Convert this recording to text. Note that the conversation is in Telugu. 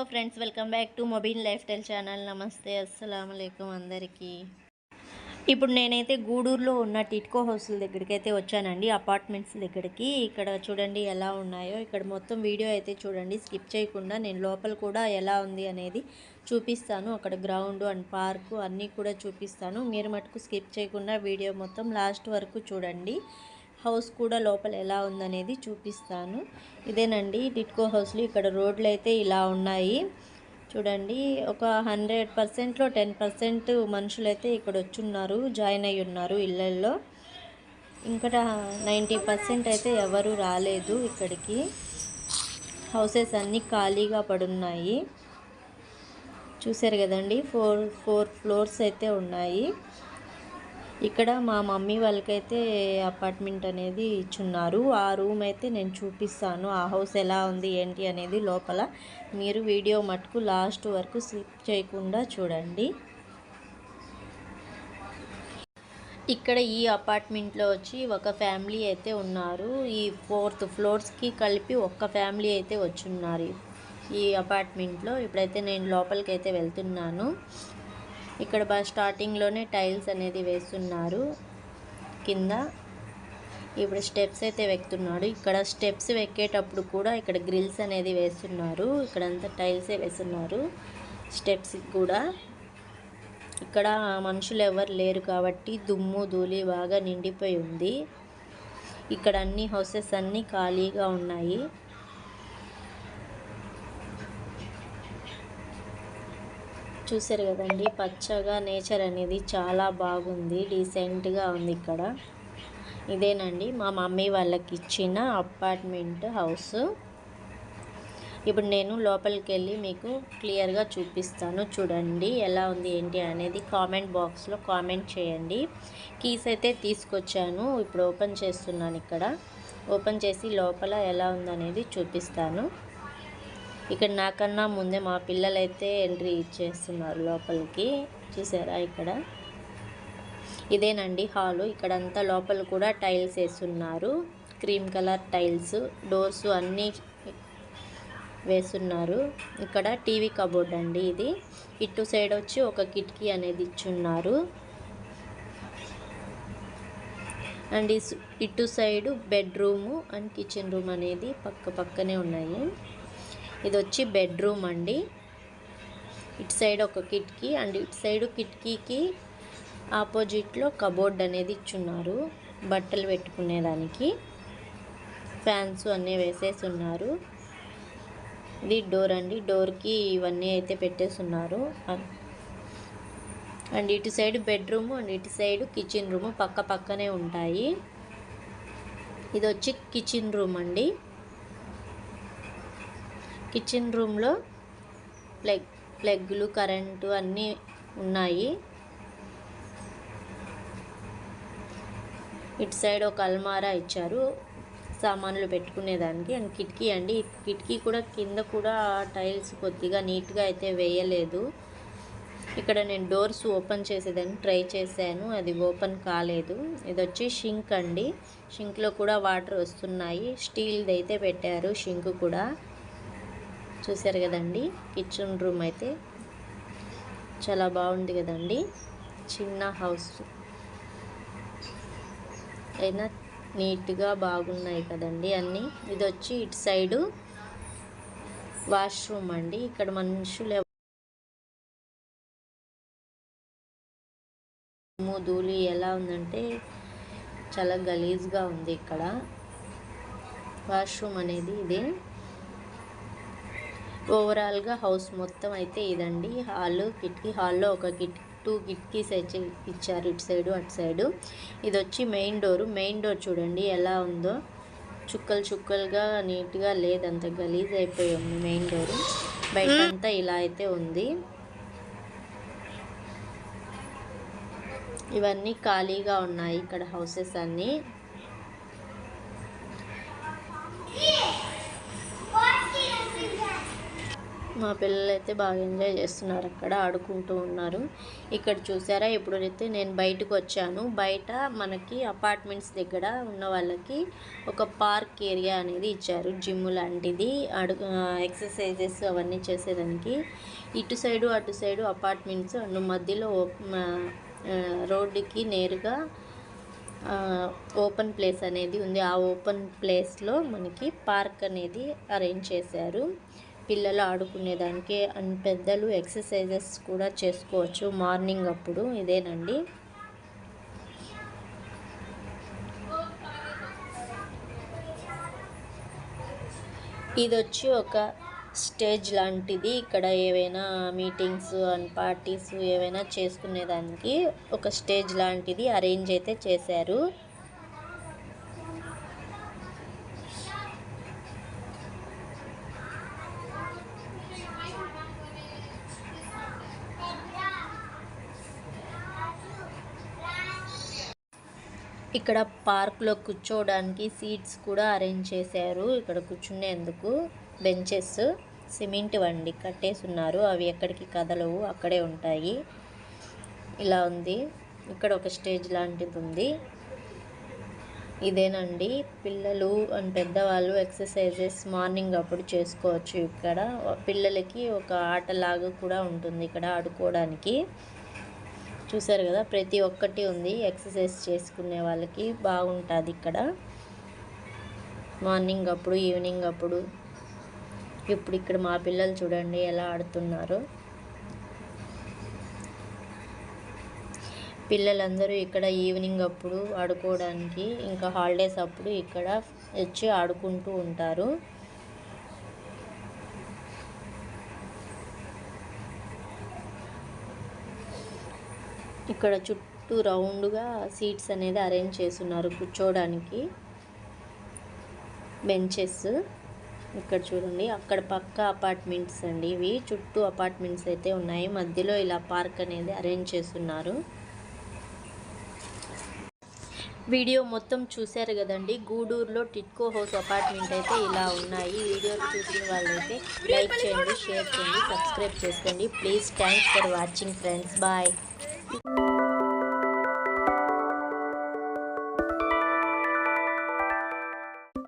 Hello friends welcome back to mobile lifestyle channel నమస్తే అస్సలం అందరికీ. ఇప్పుడు నేనైతే గూడూరులో ఉన్న టిట్కో హౌస్ల దగ్గరికి అయితే వచ్చానండి. అపార్ట్మెంట్స్ దగ్గరికి. ఇక్కడ చూడండి ఎలా ఉన్నాయో. ఇక్కడ మొత్తం వీడియో అయితే చూడండి. స్కిప్ చేయకుండా నేను లోపల కూడా ఎలా ఉంది అనేది చూపిస్తాను. అక్కడ గ్రౌండ్ అండ్ పార్కు అన్నీ కూడా చూపిస్తాను. మీరు మటుకు స్కిప్ చేయకుండా వీడియో మొత్తం లాస్ట్ వరకు చూడండి. హౌస్ కూడా లోపల ఎలా ఉందనేది చూపిస్తాను. ఇదేనండి టిట్కో హౌస్లు. ఇక్కడ రోడ్లు అయితే ఇలా ఉన్నాయి. చూడండి ఒక హండ్రెడ్ పర్సెంట్లో టెన్ పర్సెంట్ మనుషులైతే ఇక్కడ వచ్చున్నారు జాయిన్ అయి ఉన్నారు ఇళ్ళల్లో ఇంకా నైంటీ పర్సెంట్ అయితే ఎవరు రాలేదు ఇక్కడికి. హౌసెస్ అన్నీ ఖాళీగా పడున్నాయి. చూసారు కదండి ఫోర్ ఫోర్ ఫ్లోర్స్ అయితే ఉన్నాయి. ఇక్కడ మా మమ్మీ వాళ్ళకైతే అపార్ట్మెంట్ అనేది ఇచ్చున్నారు. ఆ రూమ్ అయితే నేను చూపిస్తాను. ఆ హౌస్ ఎలా ఉంది ఏంటి అనేది లోపల. మీరు వీడియో మటుకు లాస్ట్ వరకు స్లిప్ చేయకుండా చూడండి. ఇక్కడ ఈ అపార్ట్మెంట్లో వచ్చి ఒక ఫ్యామిలీ అయితే ఉన్నారు. ఈ ఫోర్త్ ఫ్లోర్స్కి కలిపి ఒక్క ఫ్యామిలీ అయితే వచ్చున్నారు ఈ అపార్ట్మెంట్లో. ఇప్పుడైతే నేను లోపలికి అయితే వెళ్తున్నాను. ఇక్కడ బా స్టార్టింగ్లోనే టైల్స్ అనేది వేస్తున్నారు. కింద ఇప్పుడు స్టెప్స్ అయితే వెక్తున్నాడు. ఇక్కడ స్టెప్స్ వెక్కేటప్పుడు కూడా ఇక్కడ గ్రిల్స్ అనేది వేస్తున్నారు. ఇక్కడంతా టైల్సే వేస్తున్నారు. స్టెప్స్ కూడా. ఇక్కడ మనుషులు ఎవరు లేరు కాబట్టి దుమ్ము ధూళి బాగా నిండిపోయి ఉంది. ఇక్కడ అన్ని హౌసెస్ అన్నీ ఖాళీగా ఉన్నాయి. చూసారు కదండి. పచ్చగా నేచర్ అనేది చాలా బాగుంది. డీసెంట్గా ఉంది ఇక్కడ. ఇదేనండి. మా మమ్మీ వాళ్ళకి ఇచ్చిన అపార్ట్మెంట్ హౌస్. ఇప్పుడు నేను లోపలికి వెళ్ళి మీకు క్లియర్గా చూపిస్తాను. చూడండి ఎలా ఉంది ఏంటి అనేది కామెంట్ బాక్స్లో కామెంట్ చేయండి. కీస్ అయితే తీసుకొచ్చాను. ఇప్పుడు ఓపెన్ చేస్తున్నాను ఇక్కడ. ఓపెన్ చేసి లోపల ఎలా ఉందనేది చూపిస్తాను. ఇక్కడ నాకన్నా ముందే మా పిల్లలైతే ఎంట్రీ ఇచ్చేస్తున్నారు లోపలికి. చూసారా ఇక్కడ? ఇదేనండి హాలు. ఇక్కడంతా లోపల కూడా టైల్స్ వేస్తున్నారు. క్రీమ్ కలర్ టైల్స్ డోర్స్ అన్నీ వేస్తున్నారు. ఇక్కడ టీవీ కబోర్డ్ అండి ఇది. ఇటు సైడ్ వచ్చి ఒక కిటికీ అనేది ఇచ్చున్నారు. అండ్ ఇటు side bedroom and kitchen room అనేది పక్క పక్కనే ఉన్నాయి. ఇది వచ్చి బెడ్రూమ్ అండి. ఇటు సైడ్ ఒక కిటికీ అండ్ ఇటు సైడ్ కిటికీకి ఆపోజిట్లో కబోర్డ్ అనేది ఇచ్చున్నారు. బట్టలు పెట్టుకునేదానికి. ఫ్యాన్స్ అన్నీ వేసేసి ఉన్నారు ఇది డోర్ అండి. డోర్కి ఇవన్నీ అయితే పెట్టేస్తున్నారు అండ్ ఇటు సైడ్ బెడ్రూమ్ అండ్ ఇటు సైడ్ కిచెన్ రూమ్ పక్క పక్కనే ఉంటాయి. ఇది వచ్చి కిచెన్ రూమ్ అండి. కిచెన్ రూమ్లో ప్లగ్ ప్లగ్లు కరెంటు అన్నీ ఉన్నాయి. ఇటు సైడ్ ఒక అల్మారా ఇచ్చారు సామాన్లు పెట్టుకునేదానికి. అండ్ కిటికీ అండి కిటికీ కూడా కింద కూడా టైల్స్ కొద్దిగా నీట్గా అయితే వేయలేదు. ఇక్కడ నేను డోర్స్ ఓపెన్ చేసేదాన్ని ట్రై చేశాను అది ఓపెన్ కాలేదు. ఇది వచ్చి షింక్ అండి. షింక్లో కూడా వాటర్ వస్తున్నాయి. స్టీల్ది అయితే పెట్టారు షింక్ కూడా. చూశారు కదండి కిచెన్ రూమ్ అయితే. చాలా బాగుంది కదండి చిన్న హౌస్ అయినా నీట్గా బాగున్నాయి కదండి అన్నీ. ఇది వచ్చి ఇటు సైడు వాష్రూమ్ అండి. ఇక్కడ మనుషులు ధూళి ఎలా ఉందంటే చాలా గలీజ్గా ఉంది ఇక్కడ. వాష్రూమ్ అనేది ఇదే. ఓవరాల్గా హౌస్ మొత్తం అయితే ఇదండి. హాల్ కిటికీ హాల్లో ఒక కిట్ టూ కిటికీస్ అయితే ఇచ్చారు ఇటు సైడు అటు సైడు. ఇది వచ్చి మెయిన్ డోరు. మెయిన్ డోర్ చూడండి ఎలా ఉందో. చుక్కలు చుక్కలుగా నీట్గా లేదంత గలీజ్ అయిపోయి ఉంది మెయిన్ డోరు. బయటంతా ఇలా అయితే ఉంది. ఇవన్నీ ఖాళీగా ఉన్నాయి ఇక్కడ హౌసెస్ అన్నీ. మా పిల్లలు అయితే బాగా ఎంజాయ్ చేస్తున్నారు అక్కడ ఆడుకుంటూ ఉన్నారు. ఇక్కడ చూసారా? ఇప్పుడైతే నేను బయటకు వచ్చాను. బయట మనకి అపార్ట్మెంట్స్ దగ్గర ఉన్న వాళ్ళకి ఒక పార్క్ ఏరియా అనేది ఇచ్చారు. జిమ్ లాంటిది అడు ఎక్సర్సైజెస్ అవన్నీ చేసేదానికి. ఇటు సైడు అటు సైడు అపార్ట్మెంట్స్ అండ్ మధ్యలో రోడ్డుకి నేరుగా ఓపెన్ ప్లేస్ అనేది ఉంది. ఆ ఓపెన్ ప్లేస్లో మనకి పార్క్ అనేది అరేంజ్ చేశారు. పిల్లలు ఆడుకునేదానికి అండ్ పెద్దలు ఎక్సర్సైజెస్ కూడా చేసుకోవచ్చు మార్నింగ్ అప్పుడు. ఇదేనండి. ఇది వచ్చి ఒక స్టేజ్ లాంటిది. ఇక్కడ ఏవైనా మీటింగ్స్ అండ్ పార్టీస్ ఏవైనా చేసుకునేదానికి ఒక స్టేజ్ లాంటిది అరేంజ్ అయితే చేశారు. ఇక్కడ పార్క్లో కూర్చోవడానికి సీట్స్ కూడా అరేంజ్ చేశారు. ఇక్కడ కూర్చునేందుకు బెంచెస్ సిమెంట్ వండి కట్టేసి ఉన్నారు అవి ఎక్కడికి కదలవు అక్కడే ఉంటాయి. ఇలా ఉంది. ఇక్కడ ఒక స్టేజ్ లాంటిది ఉంది. ఇదేనండి. పిల్లలు అండ్ పెద్దవాళ్ళు ఎక్సర్సైజెస్ మార్నింగ్ అప్పుడు చేసుకోవచ్చు ఇక్కడ. పిల్లలకి ఒక ఆటలాగా కూడా ఉంటుంది ఇక్కడ ఆడుకోవడానికి. చూసారు కదా ప్రతి ఒక్కటి ఉంది. ఎక్సర్సైజ్ చేసుకునే వాళ్ళకి బాగుంటుంది ఇక్కడ. మార్నింగ్ అప్పుడు ఈవినింగ్ అప్పుడు. ఇప్పుడు ఇక్కడ మా పిల్లలు చూడండి ఎలా ఆడుతున్నారు. పిల్లలందరూ ఇక్కడ ఈవినింగ్ అప్పుడు ఆడుకోవడానికి ఇంకా హాలిడేస్ అప్పుడు ఇక్కడ వచ్చి ఆడుకుంటూ ఉంటారు. ఇక్కడ చుట్టూ రౌండ్గా సీట్స్ అనేది అరేంజ్ చేస్తున్నారు కూర్చోవడానికి. బెంచెస్ ఇక్కడ చూడండి. అక్కడ పక్క అపార్ట్మెంట్స్ అండి ఇవి. చుట్టూ అపార్ట్మెంట్స్ అయితే ఉన్నాయి. మధ్యలో ఇలా పార్క్ అనేది అరేంజ్ చేస్తున్నారు. వీడియో మొత్తం చూశారు కదండి. గూడూరులో టిట్కో హౌస్ అపార్ట్మెంట్ అయితే ఇలా ఉన్నాయి. వీడియో చూసిన వాళ్ళైతే లైక్ చేయండి షేర్ చేయండి సబ్స్క్రైబ్ చేసుకోండి. Please thanks for watching friends. Bye. you